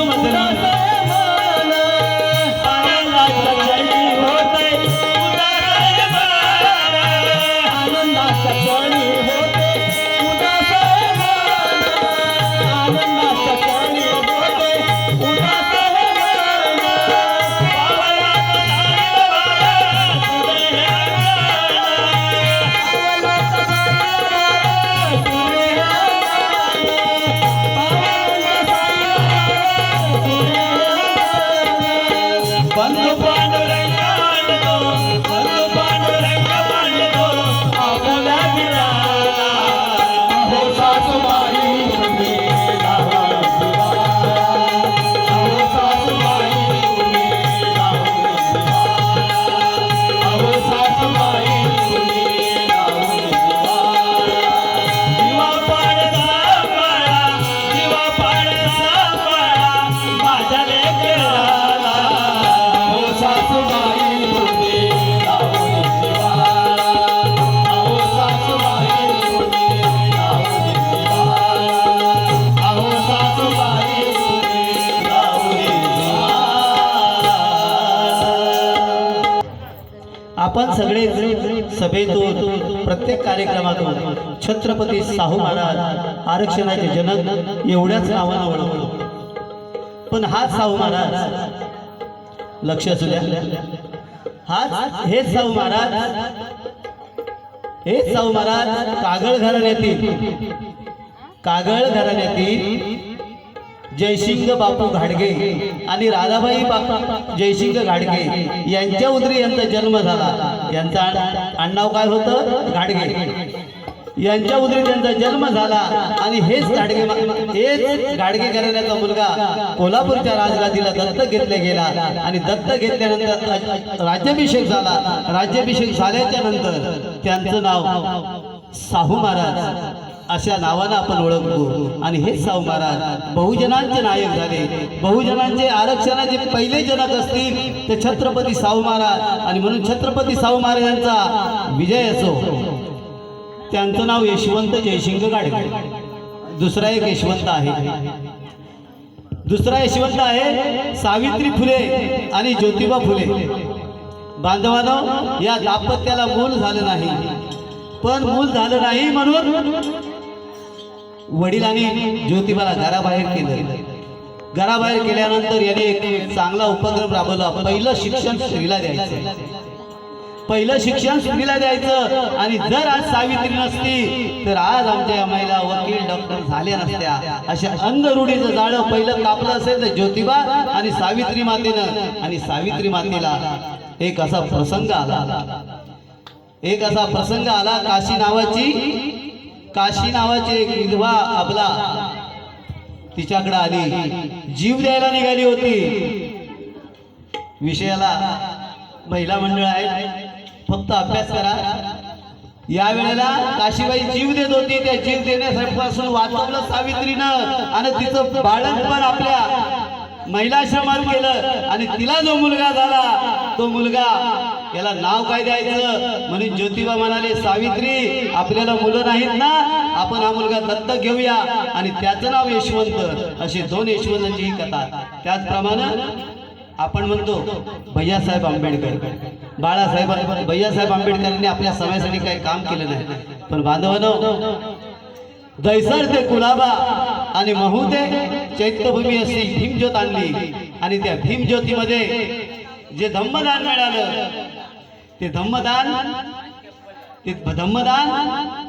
박수 만드는 आपण सगळे सभेतून प्रत्येक कार्यक्रमातून छत्रपती शाहू महाराज आरक्षणाचे जनक एवढ्याच नावानं ओळखतो. पण हाच शाहू महाराज लक्ष असू द्या. हाच हेच शाहू महाराज हेच शाहू महाराज कागळ घराण्यातील कागळ घराण्यातील जयसिंग बापू घाडगे आणि राधाबाई बापू जयसिंग घाडगे यांच्या उदरी यांचा जन्म झाला. यांचा आडनाव काय होतं? घाडगे. यांच्या उदरी त्यांचा जन्म झाला आणि हेच घाडगे हेच घाडगे घराण्याचा मुलगा कोल्हापूरच्या राजगादीला दत्तक घेतले गेला आणि दत्तक घेतल्यानंतर राज्याभिषेक झाला. राज्याभिषेक झाल्याच्यानंतर त्यांचं नाव साहू महाराज. अशा नावानं आपण ओळखतो. आणि हेच शाहू महाराज बहुजनांचे नायक झाले. बहुजनांचे आरक्षणाचे पहिले जनक असतील ते छत्रपती साहू महाराज. आणि म्हणून छत्रपती साहू महाराजांचा विजय असो. त्यांचं नाव यशवंत जयसिंग गाडगे. दुसरा एक यशवंत आहे. दुसरा यशवंत आहे सावित्री फुले आणि ज्योतिबा फुले. बांधवानं या दाम्पत्याला मूल झालं नाही. पण मूल झालं नाही म्हणून वडिलांनी ज्योतिबाला घराबाहेर केलं. घराबाहेर केल्यानंतर याने एक चांगला उपक्रम राबवला. पहिलं शिक्षण स्त्रीला द्यायचं. पहिलं शिक्षण स्त्रीला द्यायचं. आणि जर आज सावित्री नसती तर आज आमच्या या महिला वकील डॉक्टर झाल्या नसत्या. अशा अंधरूढीचं जाळं पहिलं कापलं असेल तर ज्योतिबा आणि सावित्री मातेनं. आणि सावित्री मातेला एक असा प्रसंग आला. एक असा प्रसंग आला काशी नावाची काशी नावाची एक विधवा आपला तिच्याकडे आली. जीव द्यायला निघाली होती. विषयाला महिला मंडळ आहे फक्त अभ्यास करा. या वेळेला काशीबाई जीव देत होती. त्या जीव देण्यापासून वाचवलं सावित्रीनं. आणि तिचं बाळणपण आपल्या महिलाश्रमात केलं आणि तिला जो मुलगा झाला तो मुलगा याला नाव काय द्यायचं? म्हणून ज्योतिबा म्हणाले सावित्री आपल्याला मुलं नाहीत ना? आपण हा मुलगा दत्तक घेऊया. आणि त्याचं नाव यशवंत अशी दोन यशवंतांची ही कथा. त्याचप्रमाणे आपण म्हणतो भैयासाहेब आंबेडकर. बाळासाहेब भैयासाहेब आंबेडकरांनी आपल्या समाजासाठी काही काम केलं नाही. पण बांधवानं दैसर ते कुलाबा आणि महू ते चैत्यभूमी अशी भीमज्योत आणली. आणि त्या भीमज्योतीमध्ये जे धम्मदान मिळालं ते धम्मदान ते धम्मदान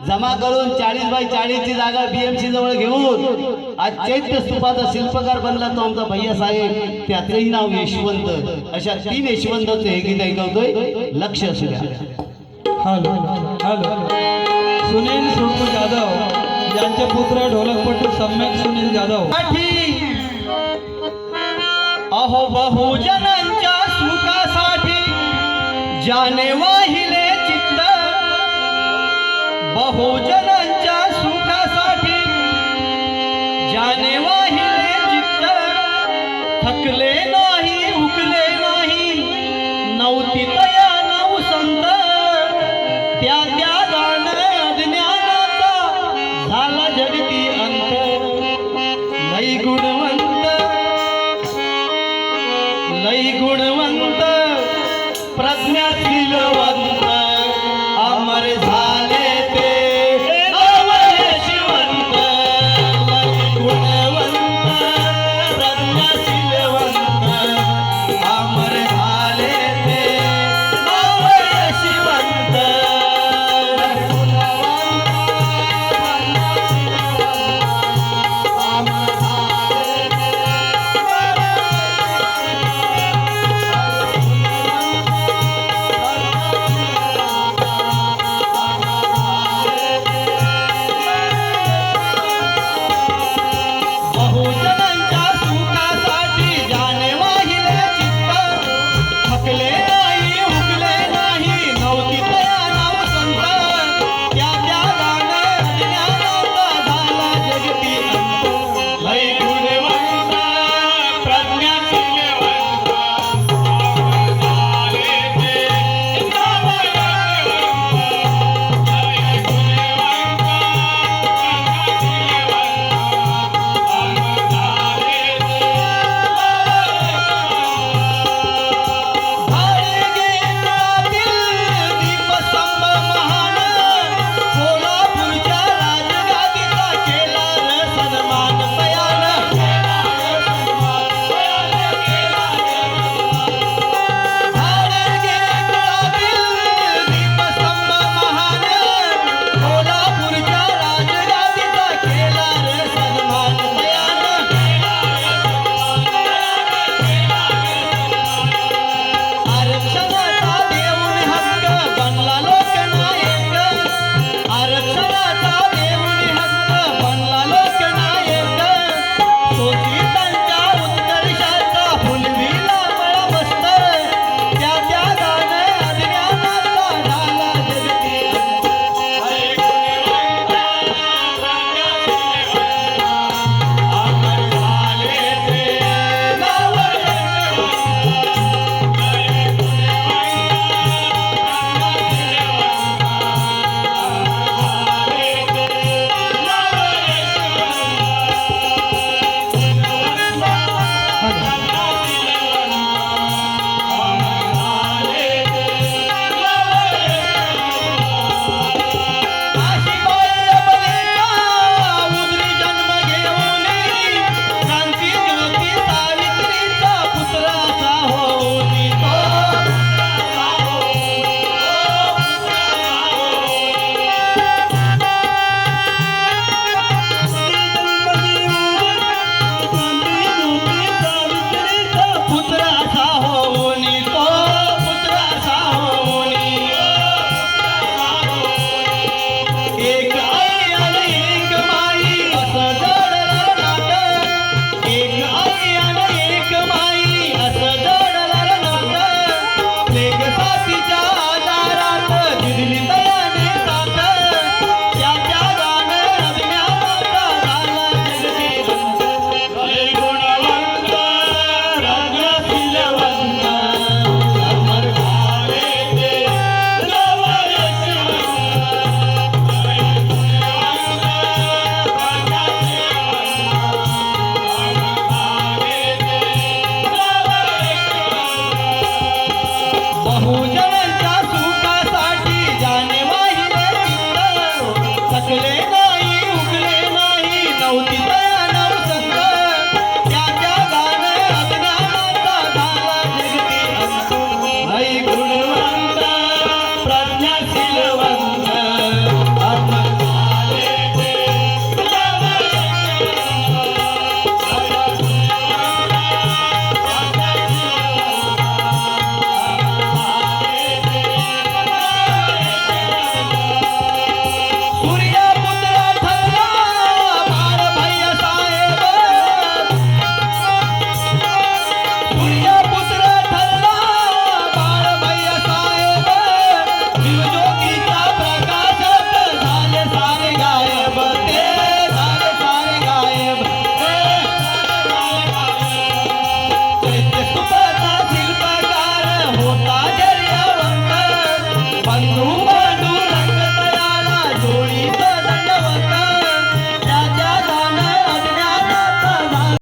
जमा करून चाळीस बाय चाळीसची जागा बीएमसी जवळ घेऊन आज चैत्य स्तूपाचा शिल्पकार बनला तो आमचा भैया साहेब. त्याचंही नाव यशवंत. अशा तीन यशवंताचं हे गीत ऐकवतोय. लक्ष असू द्या. Hello hello. सुनील सुरपू जाधव. यांचे पुत्र ढोलकपटू सम्यक सुनील जाधव. अहो बहुजनांच्या सुखासाठी जाने वाहिले चित्त. बहुजनांच्या सुखासाठी जाने वाहिले चित्त. थकले नाही उकले नाही नव्हती प्रज्ञाशीलवंत अमर